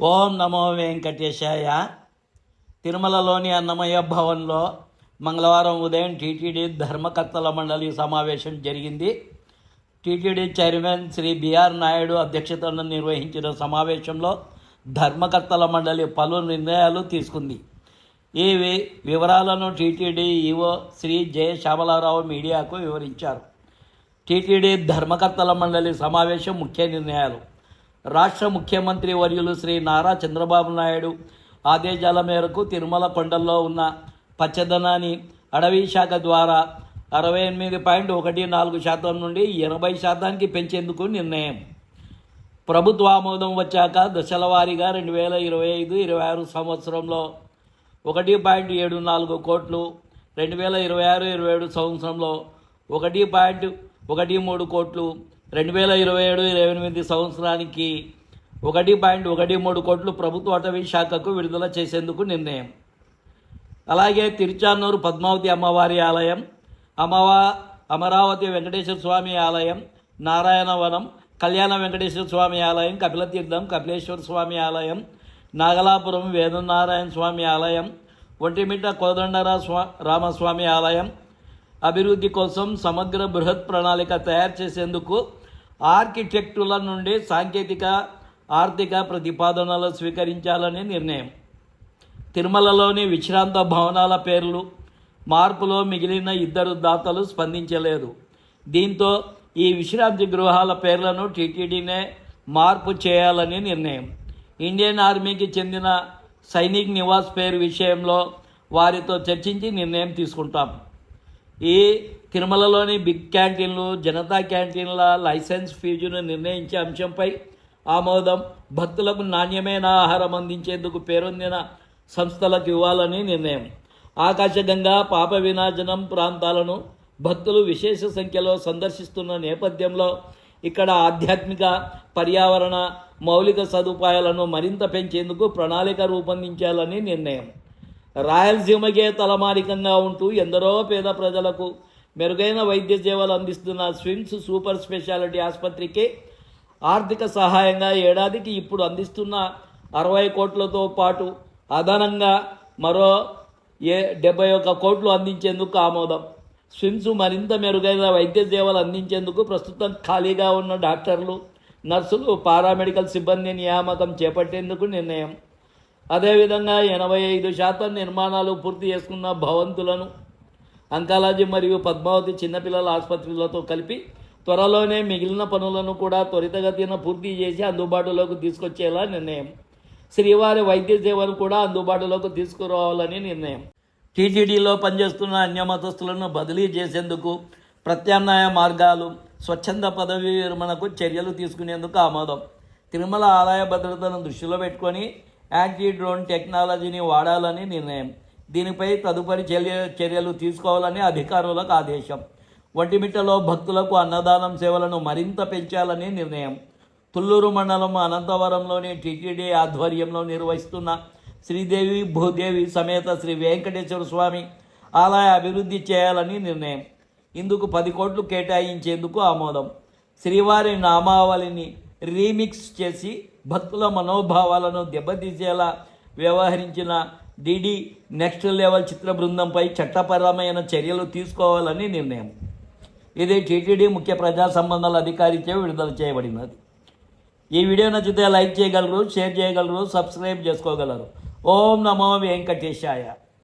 ఓం నమో వెంకటేశాయ. తిరుమలలోని అన్నమయ్య భవన్లో మంగళవారం ఉదయం టీటీడీ ధర్మకర్తల మండలి సమావేశం జరిగింది. TTD chairman Shri BR Naidu అధ్యక్షతన నిర్వహించిన సమావేశంలో ధర్మకర్తల మండలి పలు నిర్ణయాలు తీసుకుంది. ఈ వివరాలను TTD EO Shri J. Shyamalarao మీడియాకు వివరించారు. టీటీడీ ధర్మకర్తల మండలి సమావేశం ముఖ్య నిర్ణయాలు. రాష్ట్ర ముఖ్యమంత్రి వర్యులు శ్రీ నారా చంద్రబాబు నాయుడు ఆదేశాల మేరకు తిరుమల కొండల్లో ఉన్న పచ్చదనాన్ని అడవి శాఖ ద్వారా అరవై ఎనిమిది పాయింట్ ఒకటి నాలుగు శాతం నుండి ఎనభై శాతానికి పెంచేందుకు నిర్ణయం. ప్రభుత్వ ఆమోదం వచ్చాక దశల వారీగా రెండు వేల ఇరవై ఐదు ఇరవై ఆరు సంవత్సరంలో ఒకటి పాయింట్ ఏడు నాలుగు కోట్లు రెండు వేల ఇరవై ఆరు ఇరవై ఏడు సంవత్సరంలో ఒకటి పాయింట్ ఒకటి మూడు కోట్లు రెండు వేల ఇరవై ఏడు ఇరవై ఎనిమిది సంవత్సరానికి ఒకటి పాయింట్ ఒకటి మూడు కోట్లు ప్రభుత్వ అటవీ శాఖకు విడుదల చేసేందుకు నిర్ణయం. అలాగే తిరుచానూరు పద్మావతి అమ్మవారి ఆలయం అమ్మవా అమరావతి వెంకటేశ్వర స్వామి ఆలయం నారాయణవనం కళ్యాణ వెంకటేశ్వర స్వామి ఆలయం కపిలతీర్థం కపిలేశ్వర స్వామి ఆలయం నాగలాపురం వేదనారాయణ స్వామి ఆలయం ఒంటిమిట్ట కోదండరా స్వా రామస్వామి ఆలయం అభివృద్ధి కోసం సమగ్ర బృహత్ ప్రణాళిక తయారు చేసేందుకు ఆర్కిటెక్టుల నుండి సాంకేతిక ఆర్థిక ప్రతిపాదనలు స్వీకరించాలని నిర్ణయం. తిరుమలలోని విశ్రాంత భవనాల పేర్లు మార్పులో మిగిలిన ఇద్దరు దాతలు స్పందించలేదు. దీంతో ఈ విశ్రాంతి గృహాల పేర్లను టీటీడీనే మార్పు చేయాలని నిర్ణయం. ఇండియన్ ఆర్మీకి చెందిన సైనిక్ నివాస్ పేరు విషయంలో వారితో చర్చించి నిర్ణయం తీసుకుంటాం. ఈ తిరుమలలోని బిగ్ క్యాంటీన్లు జనతా క్యాంటీన్ల లైసెన్స్ ఫీజును నిర్ణయించే అంశంపై ఆమోదం భక్తులకు నాణ్యమైన ఆహారం అందించేందుకు పేరొందిన సంస్థలకు ఇవ్వాలని నిర్ణయం. ఆకాశగంగా పాప వినాశనం ప్రాంతాలను భక్తులు విశేష సంఖ్యలో సందర్శిస్తున్న నేపథ్యంలో ఇక్కడ ఆధ్యాత్మిక పర్యావరణ మౌలిక సదుపాయాలను మరింత పెంచేందుకు ప్రణాళిక రూపొందించాలని నిర్ణయం. రాయలసీమకే తలమానికంగా ఉంటూ ఎందరో పేద ప్రజలకు మెరుగైన వైద్య సేవలు అందిస్తున్న స్విమ్స్ సూపర్ స్పెషాలిటీ ఆసుపత్రికి ఆర్థిక సహాయంగా ఏడాదికి ఇప్పుడు అందిస్తున్న అరవై కోట్లతో పాటు అదనంగా మరో ఏ డెబ్బై ఒక్క కోట్లు అందించేందుకు ఆమోదం. స్విమ్స్ మరింత మెరుగైన వైద్య సేవలు అందించేందుకు ప్రస్తుతం ఖాళీగా ఉన్న డాక్టర్లు నర్సులు పారామెడికల్ సిబ్బంది నియామకం చేపట్టేందుకు నిర్ణయం. అదేవిధంగా ఎనభై ఐదు శాతం నిర్మాణాలు పూర్తి చేసుకున్న భవంతులను అంకాలజీ మరియు పద్మావతి చిన్నపిల్లల ఆసుపత్రులతో కలిపి త్వరలోనే మిగిలిన పనులను కూడా త్వరితగతిన పూర్తి చేసి అందుబాటులోకి తీసుకొచ్చేలా నిర్ణయం. శ్రీవారి వైద్య సేవను కూడా అందుబాటులోకి తీసుకురావాలని నిర్ణయం. టీటీడీలో పనిచేస్తున్న అన్యమతస్తులను బదిలీ చేసేందుకు ప్రత్యామ్నాయ మార్గాలు స్వచ్ఛంద పదవి విరమణకు చర్యలు తీసుకునేందుకు ఆమోదం. తిరుమల ఆదాయ భద్రతను దృష్టిలో పెట్టుకొని యాంటీ డ్రోన్ టెక్నాలజీని వాడాలని నిర్ణయం. దీనిపై తదుపరి చర్య చర్యలు తీసుకోవాలని అధికారులకు ఆదేశం. ఒంటిమిట్టలో భక్తులకు అన్నదానం సేవలను మరింత పెంచాలని నిర్ణయం. తుళ్ళూరు మండలం అనంతవరంలోని టీటీడీ ఆధ్వర్యంలో నిర్వహిస్తున్న శ్రీదేవి భూదేవి సమేత శ్రీ వెంకటేశ్వర స్వామి ఆలయ అభివృద్ధి చేయాలని నిర్ణయం. ఇందుకు పది కోట్లు కేటాయించేందుకు ఆమోదం. శ్రీవారి నామావళిని రీమిక్స్ చేసి భక్తుల మనోభావాలను దెబ్బతీసేలా వ్యవహరించిన డిడి నెక్స్ట్ లెవెల్ చిత్ర బృందంపై చట్టపరమైన చర్యలు తీసుకోవాలని నిర్ణయం. ఇది టీటీడీ ముఖ్య ప్రజా సంబంధాల అధికారిచే విడుదల చేయబడినది. ఈ వీడియో నచ్చితే లైక్ చేయగలరు షేర్ చేయగలరు సబ్స్క్రైబ్ చేసుకోగలరు. ఓం నమో వెంకటేశాయ.